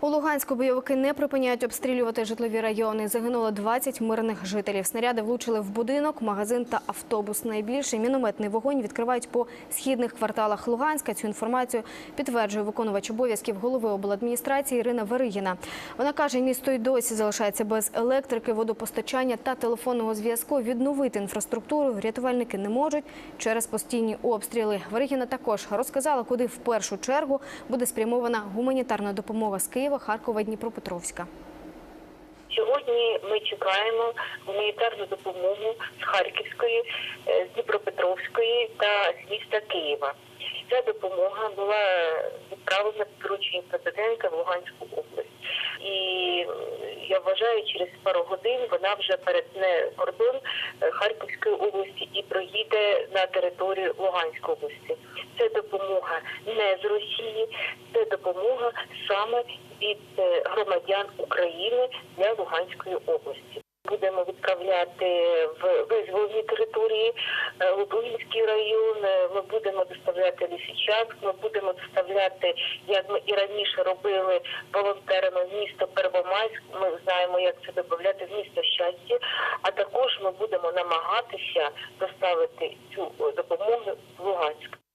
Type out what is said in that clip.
У Луганську бойовики не припиняють обстрілювати житлові райони. Загинуло 20 мирних жителів. Снаряди влучили в будинок, магазин та автобус. Найбільший мінометний вогонь відкривають по східних кварталах Луганська. Цю інформацію підтверджує виконувач обов'язків голови обладміністрації Ірина Веригіна. Вона каже, місто й досі залишається без електрики, водопостачання та телефонного зв'язку. Відновити інфраструктуру рятувальники не можуть через постійні обстріли. Веригіна також розказала, куди в першу чергу буде спрямована гуманітарна допомога з Києва, Харкова, Дніпропетровська. Сьогодні ми чекаємо гуманітарну допомогу з Харківської, е, з Дніпропетровської та з міста Києва. Ця допомога була відправлена дорученню президента в Луганську область. І я вважаю, через пару годин вона вже перетне кордон е, Харківської області і проїде на територію Луганської області. Це допомога не з Росії, це допомога саме від е, громадян України для Луганської області. Відправляти в визволені території е, Лубинський район. е, Ми будемо доставляти Лисичанськ, Ми будемо доставляти, як ми і раніше робили волонтерами в місто Первомайськ. Ми знаємо, як це додати в місто щастя. А також ми будемо намагатися доставити цю е, допомогу в Луганськ.